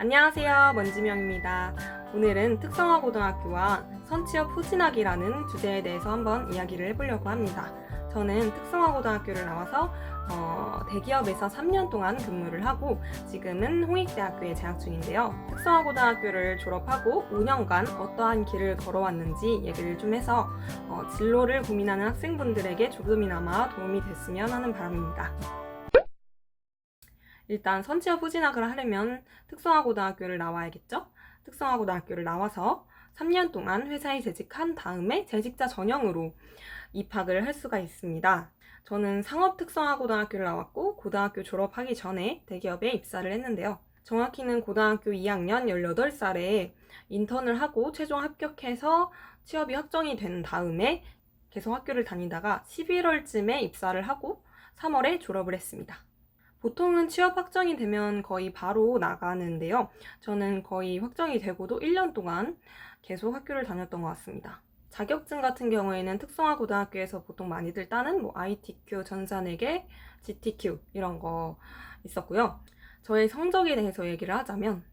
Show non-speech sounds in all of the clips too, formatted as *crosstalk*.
안녕하세요. 먼지명입니다. 오늘은 특성화 고등학교와 선취업 후진학이라는 주제에 대해서 한번 이야기를 해보려고 합니다. 저는 특성화 고등학교를 나와서 어, 대기업에서 3년 동안 근무를 하고 지금은 홍익대학교에 재학 중인데요. 특성화 고등학교를 졸업하고 5년간 어떠한 길을 걸어왔는지 얘기를 좀 해서 어, 진로를 고민하는 학생분들에게 조금이나마 도움이 됐으면 하는 바람입니다. 일단 선취업 후진학을 하려면 특성화고등학교를 나와야겠죠? 특성화고등학교를 나와서 3년 동안 회사에 재직한 다음에 재직자 전형으로 입학을 할 수가 있습니다. 저는 상업특성화고등학교를 나왔고 고등학교 졸업하기 전에 대기업에 입사를 했는데요. 정확히는 고등학교 2학년 18살에 인턴을 하고 최종 합격해서 취업이 확정이 된 다음에 계속 학교를 다니다가 11월쯤에 입사를 하고 3월에 졸업을 했습니다. 보통은 취업 확정이 되면 거의 바로 나가는데요. 저는 거의 확정이 되고도 1년 동안 계속 학교를 다녔던 것 같습니다. 자격증 같은 경우에는 특성화 고등학교에서 보통 많이들 따는 뭐 ITQ, 전산회계, GTQ 이런 거 있었고요. 저의 성적에 대해서 얘기를 하자면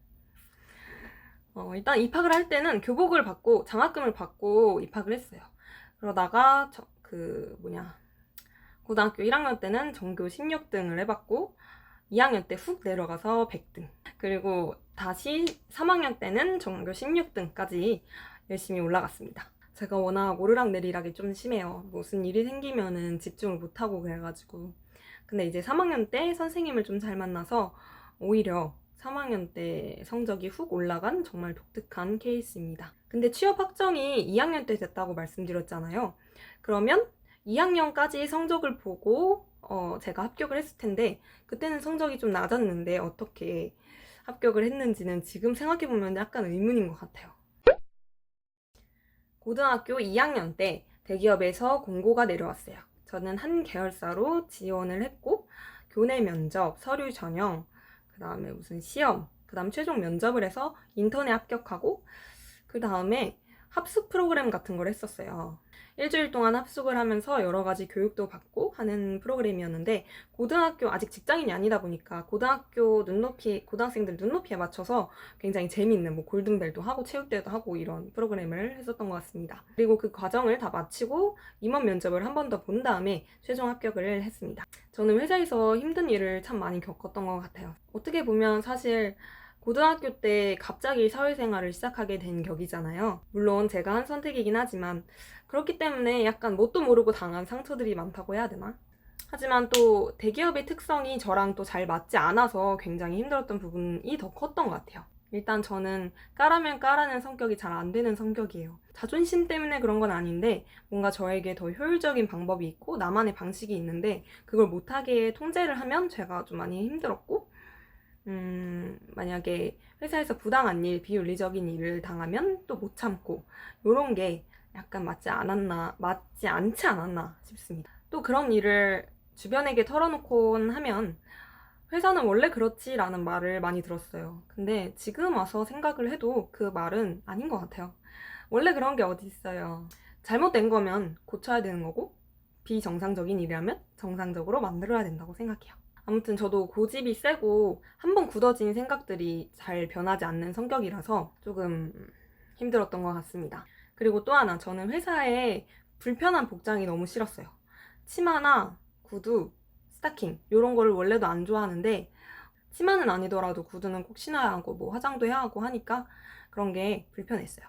어, 일단 입학을 할 때는 교복을 받고 장학금을 받고 입학을 했어요. 그러다가 저, 그 뭐냐 고등학교 1학년 때는 전교 16등을 해봤고 2학년 때 훅 내려가서 100등 그리고 다시 3학년 때는 전교 16등까지 열심히 올라갔습니다. 제가 워낙 오르락내리락이 좀 심해요. 무슨 일이 생기면은 집중을 못하고 그래가지고 근데 이제 3학년 때 선생님을 좀 잘 만나서 오히려 3학년 때 성적이 훅 올라간 정말 독특한 케이스입니다. 근데 취업 확정이 2학년 때 됐다고 말씀드렸잖아요. 그러면 2학년까지 성적을 보고 어, 제가 합격을 했을 텐데 그때는 성적이 좀 낮았는데 어떻게 합격을 했는지는 지금 생각해보면 약간 의문인 것 같아요. 고등학교 2학년 때 대기업에서 공고가 내려왔어요. 저는 한 계열사로 지원을 했고 교내 면접, 서류 전형, 그 다음에 무슨 시험, 그 다음 최종 면접을 해서 인턴에 합격하고 그 다음에 합숙 프로그램 같은 걸 했었어요. 일주일 동안 합숙을 하면서 여러 가지 교육도 받고 하는 프로그램이었는데 고등학교 아직 직장인이 아니다 보니까 고등학교 눈높이 고등학생들 눈높이에 맞춰서 굉장히 재미있는 뭐 골든벨도 하고 체육대회도 하고 이런 프로그램을 했었던 것 같습니다. 그리고 그 과정을 다 마치고 임원 면접을 한 번 더 본 다음에 최종 합격을 했습니다. 저는 회사에서 힘든 일을 참 많이 겪었던 것 같아요. 어떻게 보면 사실 고등학교 때 갑자기 사회생활을 시작하게 된 격이잖아요. 물론 제가 한 선택이긴 하지만 그렇기 때문에 약간 뭣도 모르고 당한 상처들이 많다고 해야 되나? 하지만 또 대기업의 특성이 저랑 또 잘 맞지 않아서 굉장히 힘들었던 부분이 더 컸던 것 같아요. 일단 저는 까라면 까라는 성격이 잘 안 되는 성격이에요. 자존심 때문에 그런 건 아닌데 뭔가 저에게 더 효율적인 방법이 있고 나만의 방식이 있는데 그걸 못하게 통제를 하면 제가 좀 많이 힘들었고 음, 만약에 회사에서 부당한 일, 비윤리적인 일을 당하면 또 못 참고 요런 게 약간 맞지 않았나, 맞지 않지 않았나 싶습니다. 또 그런 일을 주변에게 털어놓곤 하면 회사는 원래 그렇지 라는 말을 많이 들었어요. 근데 지금 와서 생각을 해도 그 말은 아닌 것 같아요. 원래 그런 게 어디 있어요. 잘못된 거면 고쳐야 되는 거고 비정상적인 일이라면 정상적으로 만들어야 된다고 생각해요. 아무튼 저도 고집이 세고 한번 굳어진 생각들이 잘 변하지 않는 성격이라서 조금 힘들었던 것 같습니다. 그리고 또 하나 저는 회사에 불편한 복장이 너무 싫었어요. 치마나 구두, 스타킹 이런 거를 원래도 안 좋아하는데 치마는 아니더라도 구두는 꼭 신어야 하고 뭐 화장도 해야 하고 하니까 그런 게 불편했어요.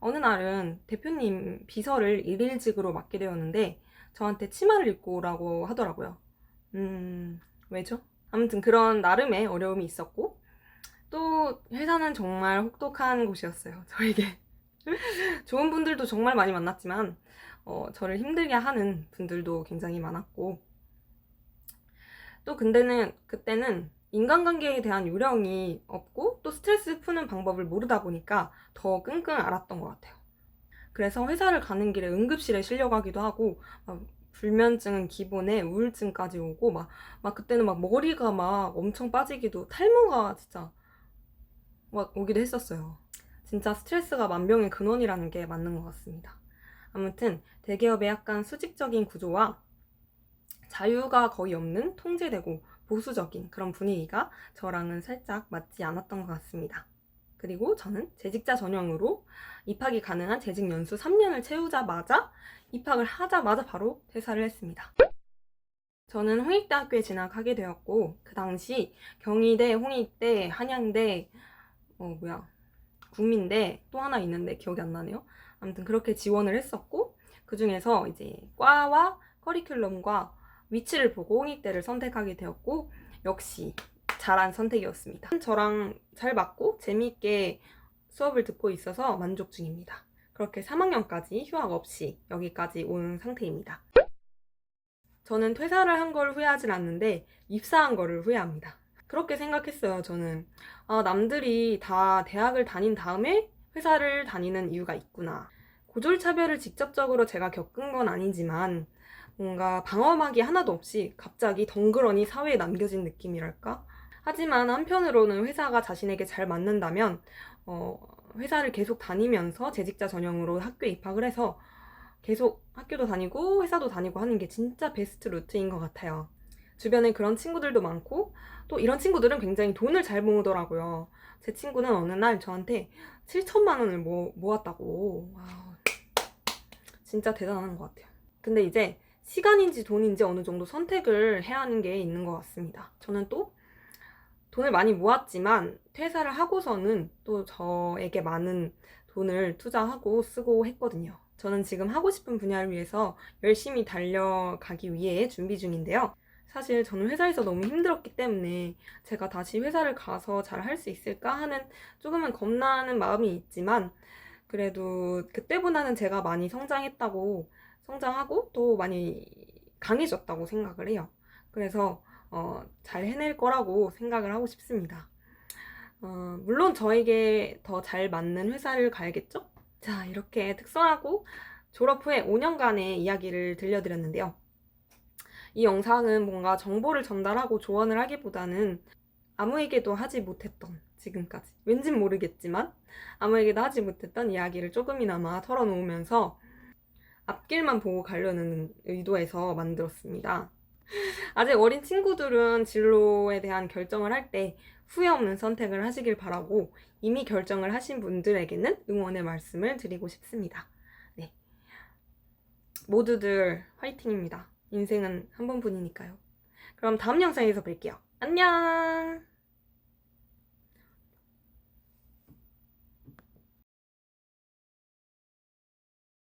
어느 날은 대표님 비서를 일일직으로 맡게 되었는데 저한테 치마를 입고 오라고 하더라고요. 음, 왜죠? 아무튼 그런 나름의 어려움이 있었고 또 회사는 정말 혹독한 곳이었어요. *laughs* 저에게 좋은 분들도 정말 많이 만났지만 어, 저를 힘들게 하는 분들도 굉장히 많았고 또 근데는 그때는 인간관계에 대한 요령이 없고 또 스트레스 푸는 방법을 모르다 보니까 더 끙끙 앓았던 것 같아요. 그래서 회사를 가는 길에 응급실에 실려가기도 하고 막 불면증은 기본에 우울증까지 오고 막, 막 그때는 막 머리가 막 엄청 빠지기도 탈모가 진짜 막 오기도 했었어요. 진짜 스트레스가 만병의 근원이라는 게 맞는 것 같습니다. 아무튼 대기업의 약간 수직적인 구조와 자유가 거의 없는 통제되고 보수적인 그런 분위기가 저랑은 살짝 맞지 않았던 것 같습니다. 그리고 저는 재직자 전형으로 입학이 가능한 재직 연수 3년을 채우자마자 입학을 하자마자 바로 퇴사를 했습니다. 저는 홍익대학교에 진학하게 되었고 그 당시 경희대, 홍익대, 한양대, 어 뭐야 국민대 또 하나 있는데 기억이 안 나네요. 아무튼 그렇게 지원을 했었고 그 중에서 이제 과와 커리큘럼과 위치를 보고 홍익대를 선택하게 되었고 역시 잘한 선택이었습니다. 저랑 잘 맞고 재미있게 수업을 듣고 있어서 만족 중입니다. 그렇게 3학년까지 휴학 없이 여기까지 온 상태입니다. 저는 퇴사를 한 걸 후회하진 않는데 입사한 거를 후회합니다. 그렇게 생각했어요, 저는. 아, 남들이 다 대학을 다닌 다음에 회사를 다니는 이유가 있구나. 고졸차별을 직접적으로 제가 겪은 건 아니지만 뭔가 방어막이 하나도 없이 갑자기 덩그러니 사회에 남겨진 느낌이랄까? 하지만 한편으로는 회사가 자신에게 잘 맞는다면 어, 회사를 계속 다니면서 재직자 전형으로 학교에 입학을 해서 계속 학교도 다니고 회사도 다니고 하는 게 진짜 베스트 루트인 것 같아요. 주변에 그런 친구들도 많고 또 이런 친구들은 굉장히 돈을 잘 모으더라고요. 제 친구는 어느 날 저한테 7천만 원을 모, 모았다고. 진짜 대단한 것 같아요. 근데 이제 시간인지 돈인지 어느 정도 선택을 해야 하는 게 있는 것 같습니다. 저는 또 돈을 많이 모았지만 퇴사를 하고서는 또 저에게 많은 돈을 투자하고 쓰고 했거든요. 저는 지금 하고 싶은 분야를 위해서 열심히 달려가기 위해 준비 중인데요. 사실 저는 회사에서 너무 힘들었기 때문에 제가 다시 회사를 가서 잘 할 수 있을까 하는 조금은 겁나는 마음이 있지만 그래도 그때보다는 제가 많이 성장했다고 성장하고 또 많이 강해졌다고 생각을 해요. 그래서 어, 잘 해낼 거라고 생각을 하고 싶습니다. 어, 물론 저에게 더 잘 맞는 회사를 가야겠죠? 자, 이렇게 특성하고 졸업 후에 5년간의 이야기를 들려드렸는데요. 이 영상은 뭔가 정보를 전달하고 조언을 하기보다는 아무에게도 하지 못했던 지금까지 왠진 모르겠지만 아무에게도 하지 못했던 이야기를 조금이나마 털어놓으면서 앞길만 보고 가려는 의도에서 만들었습니다. 아직 어린 친구들은 진로에 대한 결정을 할 때 후회 없는 선택을 하시길 바라고 이미 결정을 하신 분들에게는 응원의 말씀을 드리고 싶습니다. 네. 모두들 화이팅입니다. 인생은 한 번뿐이니까요. 그럼 다음 영상에서 뵐게요. 안녕!